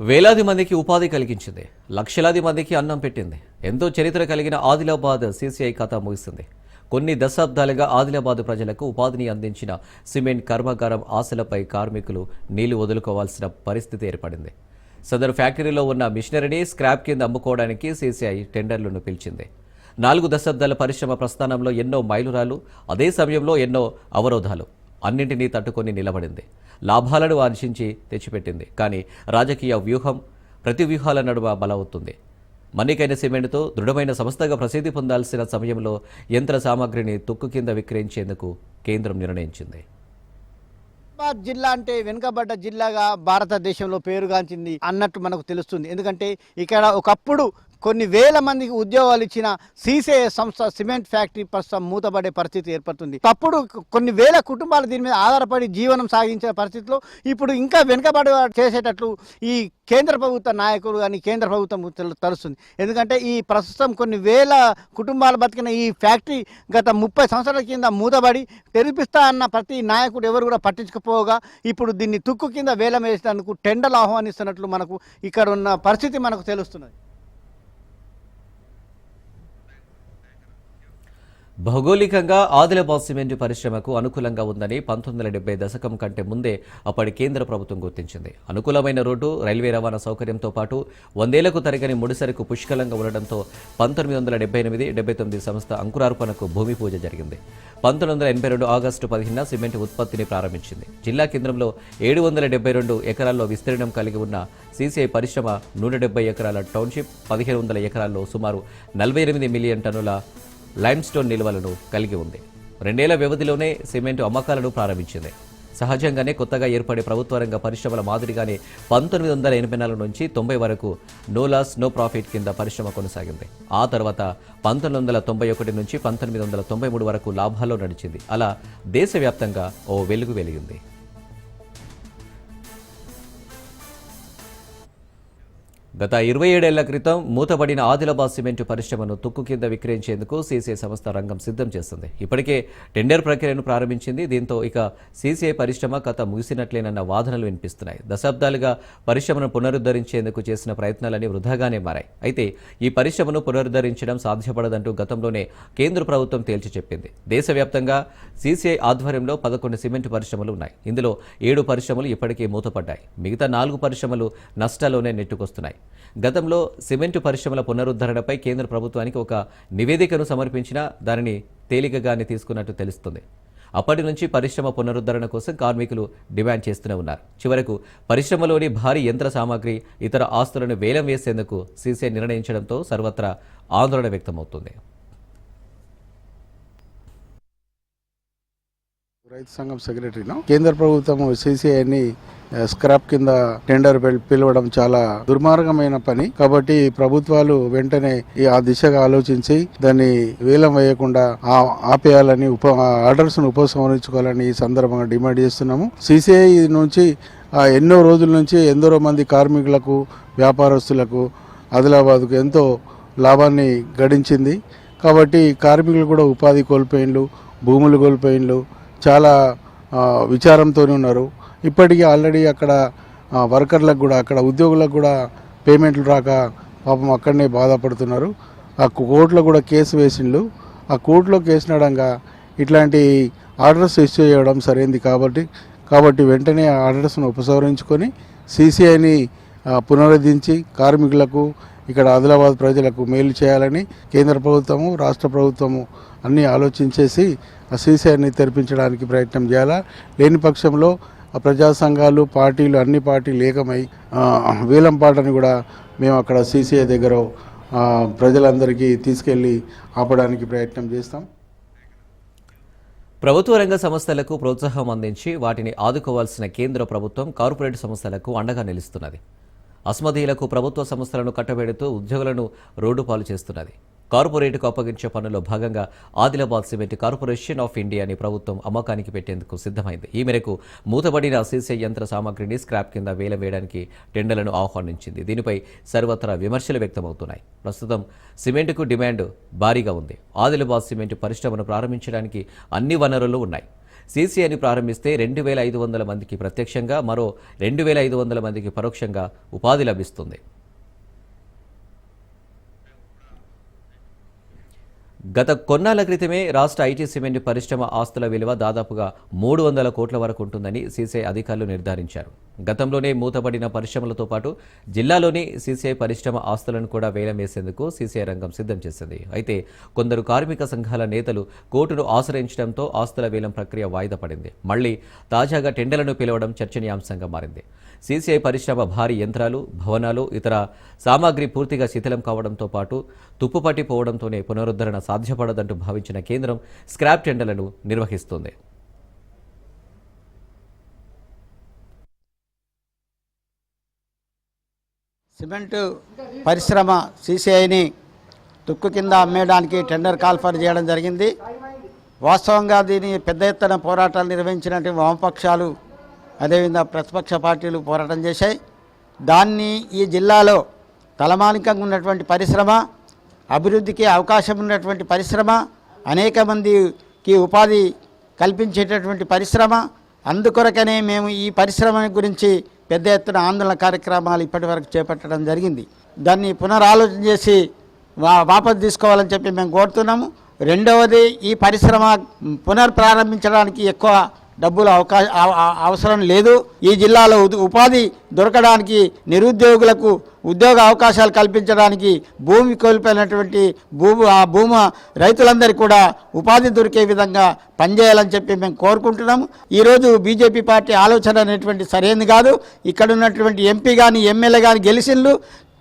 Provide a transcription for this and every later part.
వేలాది మందికి ఉపాధి కలిగించింది. లక్షలాది మందికి అన్నం పెట్టింది. ఎంతో చరిత్ర కలిగిన ఆదిలాబాద్ సీసీఐ కథ ముగిసింది. కొన్ని దశాబ్దాలుగా ఆదిలాబాద్ ప్రజలకు ఉపాధిని అందించిన సిమెంట్ కర్మాగారం ఆశలపై కార్మికులు నీళ్ళు వదులుకోవాల్సిన పరిస్థితి ఏర్పడింది. సదరు ఫ్యాక్టరీలో ఉన్న మిషనరీని స్క్రాప్ కింద అమ్ముకోవడానికి సీసీఐ టెండర్లను పిలిచింది. నాలుగు దశాబ్దాల పరిశ్రమ ప్రస్థానంలో ఎన్నో మైలురాలు అదే సమయంలో ఎన్నో అవరోధాలు. అన్నింటినీ తట్టుకొని నిలబడింది. లాభాలను ఆర్జించి తెచ్చిపెట్టింది. కానీ రాజకీయ వ్యూహం ప్రతి వ్యూహాల నడుమ బలవుతుంది. మన్నికైన సిమెంట్తో దృఢమైన సంస్థగా ప్రసిద్ధి పొందాల్సిన సమయంలో యంత్ర సామాగ్రిని తుక్కు కింద విక్రయించేందుకు కేంద్రం నిర్ణయించింది. హైదరాబాద్ జిల్లా అంటే వెనుకబడ్డ జిల్లాగా భారతదేశంలో పేరుగాంచింది అన్నట్టు మనకు తెలుస్తుంది. ఎందుకంటే ఇక్కడ ఒకప్పుడు కొన్ని వేల మందికి ఉద్యోగాలు ఇచ్చిన సీసే సంస్థ సిమెంట్ ఫ్యాక్టరీ ప్రస్తుతం మూతపడే పరిస్థితి ఏర్పడుతుంది. అప్పుడు కొన్ని వేల కుటుంబాలు దీని మీద ఆధారపడి జీవనం సాగించే పరిస్థితిలో ఇప్పుడు ఇంకా వెనుకబడి చేసేటట్లు ఈ కేంద్ర ప్రభుత్వ నాయకులు కానీ కేంద్ర ప్రభుత్వం తెలు- తెలుస్తుంది. ఎందుకంటే ఈ ప్రస్తుతం కొన్ని వేల కుటుంబాలు బతికిన ఈ ఫ్యాక్టరీ గత ముప్పై సంవత్సరాల కింద మూతబడి తెరిపిస్తా అన్న ప్రతి నాయకుడు ఎవరు కూడా పట్టించుకుపోగా ఇప్పుడు దీన్ని తుక్కు కింద వేలం వేసినందుకు టెండర్లు ఆహ్వానిస్తున్నట్లు మనకు ఇక్కడ ఉన్న పరిస్థితి మనకు తెలుస్తున్నది. భౌగోళికంగా ఆదిలాబాద్ సిమెంట్ పరిశ్రమకు అనుకూలంగా ఉందని పంతొమ్మిది వందల డెబ్బై దశకం కంటే ముందే అప్పటి కేంద్ర ప్రభుత్వం గుర్తించింది. అనుకూలమైన రోడ్డు రైల్వే రవాణా సౌకర్యంతో పాటు వందేళ్ళకు తరగని ముడిసరుకు పుష్కలంగా ఉండడంతో పంతొమ్మిది వందల డెబ్బై ఎనిమిది డెబ్బై తొమ్మిది సంస్థ అంకురార్పణకు భూమి పూజ జరిగింది. పంతొమ్మిది వందల ఎనభై రెండు ఆగస్టు పదిహేన సిమెంట్ ఉత్పత్తిని ప్రారంభించింది. జిల్లా కేంద్రంలో ఏడు వందల డెబ్బై రెండు ఎకరాల్లో విస్తీర్ణం కలిగి ఉన్న సీసీఐ పరిశ్రమ నూట డెబ్బై ఎకరాల టౌన్షిప్ పదిహేను వందల ఎకరాల్లో సుమారు నలభై ఎనిమిది మిలియన్ టన్నుల లైమ్స్టోన్ నిల్వలను కలిగి ఉంది. రెండేళ్ళ వ్యవధిలోనే సిమెంట్ అమ్మకాలను ప్రారంభించింది. సహజంగానే కొత్తగా ఏర్పడే ప్రభుత్వ రంగ పరిశ్రమల మాదిరిగానే పంతొమ్మిది వందల ఎనభై నాలుగు నుంచి తొంభై వరకు నో లాస్ నో ప్రాఫిట్ కింద పరిశ్రమ కొనసాగింది. ఆ తర్వాత పంతొమ్మిది వందల తొంభై ఒకటి నుంచి పంతొమ్మిది వందల తొంభై మూడు వరకు లాభాల్లో నడిచింది. అలా దేశవ్యాప్తంగా ఓ వెలుగు వెలిగింది. గత ఇరవై ఏడేళ్ళ క్రితం మూతబడిన ఆదిలాబాద్ సిమెంట్ పరిశ్రమను తుక్కు కింద విక్రయించేందుకు సీసీఐ సంస్థ రంగం సిద్ధం చేస్తుంది. ఇప్పటికే టెండర్ ప్రక్రియను ప్రారంభించింది. దీంతో ఇక సీసీఐ పరిశ్రమ కథ ముగిసినట్లేనన్న వాదనలు వినిపిస్తున్నాయి. దశాబ్దాలుగా పరిశ్రమను పునరుద్ధరించేందుకు చేసిన ప్రయత్నాలన్నీ వృధాగానే మారాయి. అయితే ఈ పరిశ్రమను పునరుద్ధరించడం సాధ్యపడదంటూ గతంలోనే కేంద్ర ప్రభుత్వం తేల్చి చెప్పింది. దేశవ్యాప్తంగా సీసీఐ ఆధ్వర్యంలో పదకొండు సిమెంట్ పరిశ్రమలు ఉన్నాయి. ఇందులో ఏడు పరిశ్రమలు ఇప్పటికే మూతపడ్డాయి. మిగతా నాలుగు పరిశ్రమలు నష్టాల్లోనే నెట్టుకొస్తున్నాయి. గతంలో సిమెంటు పరిశ్రమల పునరుద్ధరణపై కేంద్ర ప్రభుత్వానికి ఒక నివేదికను సమర్పించినా దానిని తేలికగానే తీసుకున్నట్టు తెలుస్తుంది. అప్పటి నుంచి పరిశ్రమ పునరుద్ధరణ కోసం కార్మికులు డిమాండ్ చేస్తూనే ఉన్నారు. చివరకు పరిశ్రమలోని భారీ యంత్ర సామాగ్రి ఇతర ఆస్తులను వేలం వేసేందుకు సీసీఐ నిర్ణయించడంతో సర్వత్రా ఆందోళన వ్యక్తమవుతుంది. రైతు సంఘం సెక్రటరీను? కేంద్ర ప్రభుత్వం సిసిఐని స్క్రాప్ కింద టెండర్ పిలవడం చాలా దుర్మార్గమైన పని. కాబట్టి ప్రభుత్వాలు వెంటనే ఆ దిశగా ఆలోచించి దాన్ని వేలం వేయకుండా ఆ- ఆపేయాలని ఉప ఆర్డర్స్ను ఉపసంహరించుకోవాలని ఈ సందర్భంగా డిమాండ్ చేస్తున్నాము. సిసిఐ నుంచి ఎన్నో రోజుల నుంచి ఎందరో మంది కార్మికులకు వ్యాపారస్తులకు ఆదిలాబాద్కు ఎంతో లాభాన్ని గడించింది. కాబట్టి కార్మికులు కూడా ఉపాధి కోల్పోయిండ్లు భూములు కోల్పోయిండ్లు చాలా విచారంతోనే ఉన్నారు. ఇప్పటికీ ఆల్రెడీ అక్కడ వర్కర్లకు కూడా అక్కడ ఉద్యోగులకు కూడా పేమెంట్లు రాక పాపం అక్కడనే బాధపడుతున్నారు. ఆ కోర్టులో కూడా కేసు వేసిండ్లు. ఆ కోర్టులో కేసు నడంగా ఇట్లాంటి ఆర్డర్స్ ఇష్యూ చేయడం సరైంది కాబట్టి కాబట్టి వెంటనే ఆ ఆర్డర్స్ను ఉపసంహరించుకొని సీసీఐని పునరుద్ధరించి కార్మికులకు ఇక్కడ ఆదిలాబాద్ ప్రజలకు మేలు చేయాలని కేంద్ర ప్రభుత్వము రాష్ట్ర ప్రభుత్వము అన్నీ ఆలోచించేసి ఆ సీసీఐని తెరిపించడానికి ప్రయత్నం చేయాలా? లేని పక్షంలో ఆ ప్రజా సంఘాలు పార్టీలు అన్ని పార్టీలు ఏకమై వేలంపాటని కూడా మేము అక్కడ సీసీఐ దగ్గర ప్రజలందరికీ తీసుకెళ్ళి ఆపడానికి ప్రయత్నం చేస్తాం. ప్రభుత్వ రంగ సంస్థలకు ప్రోత్సాహం అందించి వాటిని ఆదుకోవాల్సిన కేంద్ర ప్రభుత్వం కార్పొరేట్ సంస్థలకు అండగా నిలుస్తున్నది. అస్మదీయులకు ప్రభుత్వ సంస్థలను కట్టబెడుతూ ఉద్యోగులను రోడ్డు పాలు చేస్తున్నది. కార్పొరేట్కు అప్పగించే పనుల్లో భాగంగా ఆదిలాబాద్ సిమెంట్ కార్పొరేషన్ ఆఫ్ ఇండియాని ప్రభుత్వం అమ్మకానికి పెట్టేందుకు సిద్ధమైంది. ఈ మేరకు మూతబడిన సీసీ యంత్ర సామాగ్రిని స్క్రాప్ కింద వేల వేయడానికి టెండర్లను ఆహ్వానించింది. దీనిపై సర్వత్రా విమర్శలు వ్యక్తమవుతున్నాయి. ప్రస్తుతం సిమెంట్కు డిమాండ్ భారీగా ఉంది. ఆదిలాబాద్ సిమెంట్ పరిశ్రమను ప్రారంభించడానికి అన్ని వనరులు ఉన్నాయి. సీసీఐని ప్రారంభిస్తే రెండు వేల ఐదు వందల మందికి ప్రత్యక్షంగా మరో రెండు వేల ఐదు వందల మందికి పరోక్షంగా ఉపాధి లభిస్తుంది. గత కొన్నాళ్ళ క్రితమే రాష్ట్ర ఐటీ సిమెంట్ పరిశ్రమ ఆస్తుల విలువ దాదాపుగా మూడు వందల కోట్ల వరకు ఉంటుందని సీసీఐ అధికారులు నిర్ధారించారు. గతంలోనే మూతపడిన పరిశ్రమలతో పాటు జిల్లాలోని సీసీఐ పరిశ్రమ ఆస్తులను కూడా వేలం వేసేందుకు సీసీఐ రంగం సిద్ధం చేసింది. అయితే కొందరు కార్మిక సంఘాల నేతలు కోర్టును ఆశ్రయించడంతో ఆస్తుల వేలం ప్రక్రియ వాయిదా పడింది. మళ్ళీ తాజాగా టెండర్లను పిలవడం చర్చనీయాంశంగా మారింది. సీసీఐ పరిశ్రమ భారీ యంత్రాలు భవనాలు ఇతర సామాగ్రి పూర్తిగా శిథిలం కావడంతో పాటు తుప్పుపట్టిపోవడంతోనే పునరుద్ధరణ సాధ్యపడదంటూ భావించిన కేంద్రం స్క్రాప్ టెండర్లను నిర్వహిస్తుంది. సిమెంట్ పరిశ్రమ సీసీఐని తుక్కు కింద అమ్మేయడానికి టెండర్ కాల్ఫర్ చేయడం జరిగింది. వాస్తవంగా దీని పెద్ద ఎత్తున పోరాటాలు నిర్వహించినటువంటి వామపక్షాలు అదేవిధంగా ప్రతిపక్ష పార్టీలు పోరాటం చేశాయి. దాన్ని ఈ జిల్లాలో తలమానికంగా ఉన్నటువంటి పరిశ్రమ అభివృద్ధికి అవకాశం ఉన్నటువంటి పరిశ్రమ అనేక మందికి ఉపాధి కల్పించేటటువంటి పరిశ్రమ అందుకొరకనే మేము ఈ పరిశ్రమ గురించి పెద్ద ఎత్తున ఆందోళన కార్యక్రమాలు ఇప్పటి వరకు చేపట్టడం జరిగింది. దాన్ని పునరాలోచన చేసి వా వాపసు తీసుకోవాలని చెప్పి మేము కోరుతున్నాము. రెండవది ఈ పరిశ్రమ పునర్ప్రారంభించడానికి ఎక్కువ డబ్బులు అవకాశ అవసరం లేదు. ఈ జిల్లాలో ఉపాధి దొరకడానికి నిరుద్యోగులకు ఉద్యోగ అవకాశాలు కల్పించడానికి భూమి కోల్పోయినటువంటి భూమి ఆ భూమి రైతులందరికీ కూడా ఉపాధి దొరికే విధంగా పనిచేయాలని చెప్పి మేము కోరుకుంటున్నాము. ఈరోజు బీజేపీ పార్టీ ఆలోచన అనేటువంటి సరైనది కాదు. ఇక్కడ ఉన్నటువంటి ఎంపీ కానీ ఎమ్మెల్యే కానీ గెలిచిండ్రు.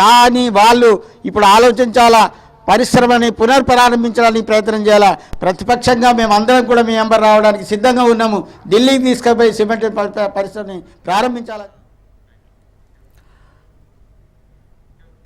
కానీ వాళ్ళు ఇప్పుడు ఆలోచించాలా? పరిశ్రమని పునర్ప్రారంభించడానికి ప్రయత్నం చేయాలా? ప్రతిపక్షంగా మేము అందరం కూడా మీ ఎంబర్ రావడానికి సిద్ధంగా ఉన్నాము. ఢిల్లీకి తీసుకుపోయి సిమెంట్ పరిశ్రమని ప్రారంభించాలని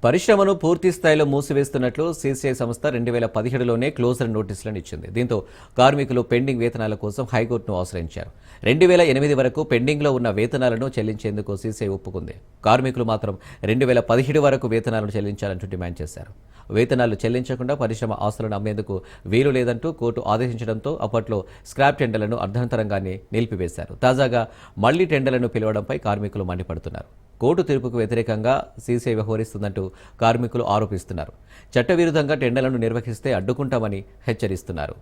పరిశ్రమను పూర్తి స్థాయిలో మూసివేస్తున్నట్లు సీసీఐ సంస్థ రెండు వేల పదిహేడులోనే క్లోజర్ నోటీసులను ఇచ్చింది. దీంతో కార్మికులు పెండింగ్ వేతనాల కోసం హైకోర్టును ఆశ్రయించారు. రెండు వేల ఎనిమిది వరకు పెండింగ్లో ఉన్న వేతనాలను చెల్లించేందుకు సీసీఐ ఒప్పుకుంది. కార్మికులు మాత్రం రెండు వేల పదిహేడు వరకు వేతనాలను చెల్లించాలంటూ డిమాండ్ చేశారు. వేతనాలు చెల్లించకుండా పరిశ్రమ ఆస్తులను అమ్మేందుకు వీలు లేదంటూ కోర్టు ఆదేశించడంతో అప్పట్లో స్క్రాప్ టెండర్లను అర్ధంతరంగానే నిలిపివేశారు. తాజాగా మళ్ళీ టెండర్లను పిలవడంపై కార్మికులు మండిపడుతున్నారు. కోర్టు తీర్పుకు వ్యతిరేకంగా సీసీఐ వ్యవహరిస్తుందంటూ కార్మికులు ఆరోపిస్తున్నారు. చట్టవిరుద్ధంగా టెండర్లను నిర్వహిస్తే అడ్డుకుంటామని హెచ్చరిస్తున్నారు.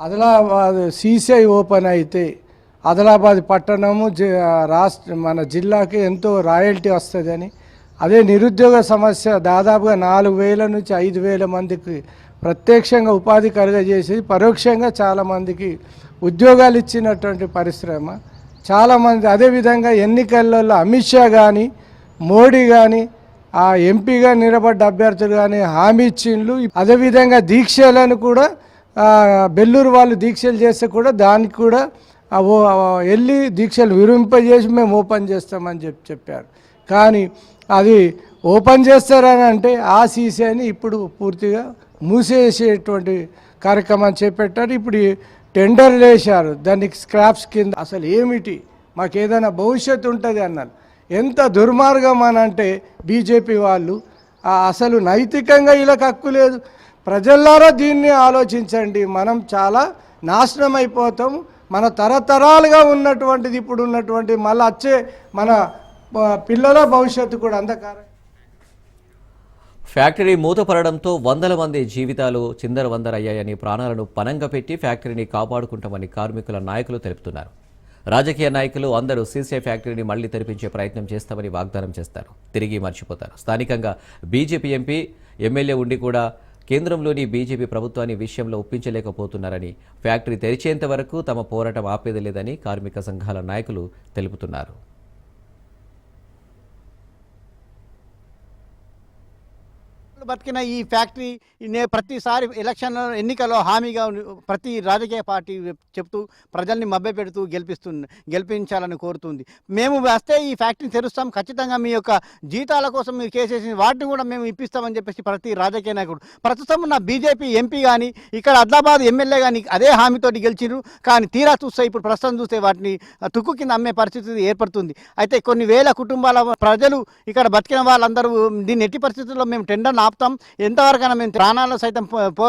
ఆదిలాబాద్ సీసీఐ ఓపెన్ అయితే ఆదిలాబాద్ పట్టణము జి- రాష్ట్ర మన జిల్లాకి ఎంతో రాయల్టీ వస్తుందని అదే నిరుద్యోగ సమస్య దాదాపుగా నాలుగు వేల నుంచి ఐదు వేల మందికి ప్రత్యక్షంగా ఉపాధి కలుగజేసి పరోక్షంగా చాలామందికి ఉద్యోగాలు ఇచ్చినటువంటి పరిశ్రమ. చాలామంది అదేవిధంగా ఎన్నికలలో అమిత్ షా కానీ మోడీ కానీ ఆ ఎంపీగా నిలబడ్డ అభ్యర్థులు కానీ హామీ ఇచ్చిండ్లు. అదేవిధంగా దీక్షలను కూడా బెల్లూరు వాళ్ళు దీక్షలు చేస్తే కూడా దానికి కూడా వెళ్ళి దీక్షలు విరింపజేసి మేము ఓపెన్ చేస్తామని చెప్పి చెప్పారు. కానీ అది ఓపెన్ చేస్తారని అంటే ఆ సీసీని ఇప్పుడు పూర్తిగా మూసేసేటువంటి కార్యక్రమాన్ని చేపట్టారు. ఇప్పుడు టెండర్ టెండర్లు వేశారు దానికి స్క్రాప్స్ కింద అసలు ఏమిటి? మాకు ఏదైనా భవిష్యత్తు ఉంటుంది అన్నారు. ఎంత దుర్మార్గం అని అంటే బీజేపీ వాళ్ళు అసలు నైతికంగా వీళ్ళకి హక్కు లేదు. ప్రజల్లారా దీన్ని ఆలోచించండి. మనం చాలా నాశనం అయిపోతాం. మన తరతరాలుగా ఉన్నటువంటిది ఇప్పుడు ఉన్నటువంటి మళ్ళీ వచ్చే మన పిల్లల భవిష్యత్తు కూడా అంధకారం. ఫ్యాక్టరీ మూతపడడంతో వందల మంది జీవితాలు చిందరవందరయ్యాయని ప్రాణాలను పనంగా పెట్టి ఫ్యాక్టరీని కాపాడుకుంటామని కార్మికుల నాయకులు తెలుపుతున్నారు. రాజకీయ నాయకులు అందరూ సీసీఐ ఫ్యాక్టరీని మళ్ళీ తెరిపించే ప్రయత్నం చేస్తామని వాగ్దానం చేస్తారు. తిరిగి మర్చిపోతారు. స్థానికంగా బీజేపీ ఎంపీ ఎమ్మెల్యే ఉండి కూడా కేంద్రంలోని బీజేపీ ప్రభుత్వాన్ని విషయంలో ఒప్పించలేకపోతున్నారని ఫ్యాక్టరీ తెరిచేంత వరకు తమ పోరాటం ఆపేది లేదని కార్మిక సంఘాల నాయకులు తెలుపుతున్నారు. బతికిన ఈ ఫ్యాక్టరీ నే ప్రతిసారి ఎలక్షన్ ఎన్నికలో హామీగా ప్రతి రాజకీయ పార్టీ చెప్తూ ప్రజల్ని మభ్యపెడుతూ గెలిపిస్తుంది గెలిపించాలని కోరుతుంది. మేము వస్తే ఈ ఫ్యాక్టరీని తెరుస్తాం. ఖచ్చితంగా మీ యొక్క జీతాల కోసం మీరు కేసేసి వాటిని కూడా మేము ఇప్పిస్తామని చెప్పేసి ప్రతి రాజకీయ నాయకుడు. ప్రస్తుతం ఉన్న బీజేపీ ఎంపీ కానీ ఇక్కడ ఆదిలాబాద్ ఎమ్మెల్యే కానీ అదే హామీతోటి గెలిచిరు కానీ తీరా చూస్తే ఇప్పుడు ప్రస్తుతం చూస్తే వాటిని తుక్కు కింద అమ్మే పరిస్థితి ఏర్పడుతుంది. అయితే కొన్ని వేల కుటుంబాల ప్రజలు ఇక్కడ బతికిన వాళ్ళందరూ దీన్ని ఎట్టి పరిస్థితుల్లో మేము టెండర్ని ఆపుతాం ఆపుతాం ఎంతవరకైనా మేము ప్రాణాలను సైతం పో- పో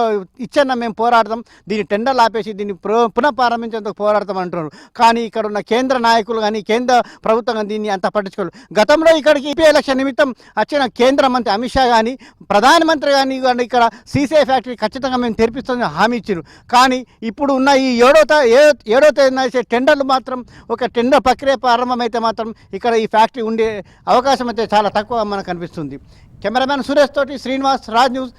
మేము పోరాడతాం. దీన్ని టెండర్లు ఆపేసి దీన్ని పునఃప్రారంభించేందుకు పునః ప్రారంభించేందుకు పోరాడతాం అంటున్నారు. కానీ ఇక్కడ ఉన్న కేంద్ర నాయకులు కానీ కేంద్ర ప్రభుత్వం కానీ దీన్ని అంత పట్టించుకోరు. గతంలో ఇక్కడికి ఈపీ ఎలక్షన్ నిమిత్తం వచ్చిన కేంద్ర మంత్రి అమిత్ షా కానీ ప్రధానమంత్రి కానీ కానీ ఇక్కడ సీసీఐ ఫ్యాక్టరీ ఖచ్చితంగా మేము తెరిపిస్తామని హామీ ఇచ్చారు కానీ ఇప్పుడు ఉన్న ఈ ఏడో ఏడో తేదీన టెండర్లు మాత్రం ఒక టెండర్ ప్రక్రియ ప్రారంభమైతే మాత్రం ఇక్కడ ఈ ఫ్యాక్టరీ ఉండే అవకాశం అయితే చాలా తక్కువ మనకు కనిపిస్తుంది కెమెరామ్యాన్ సురేష్ తోటి శ్రీనివాస్ రాజ్ న్యూస్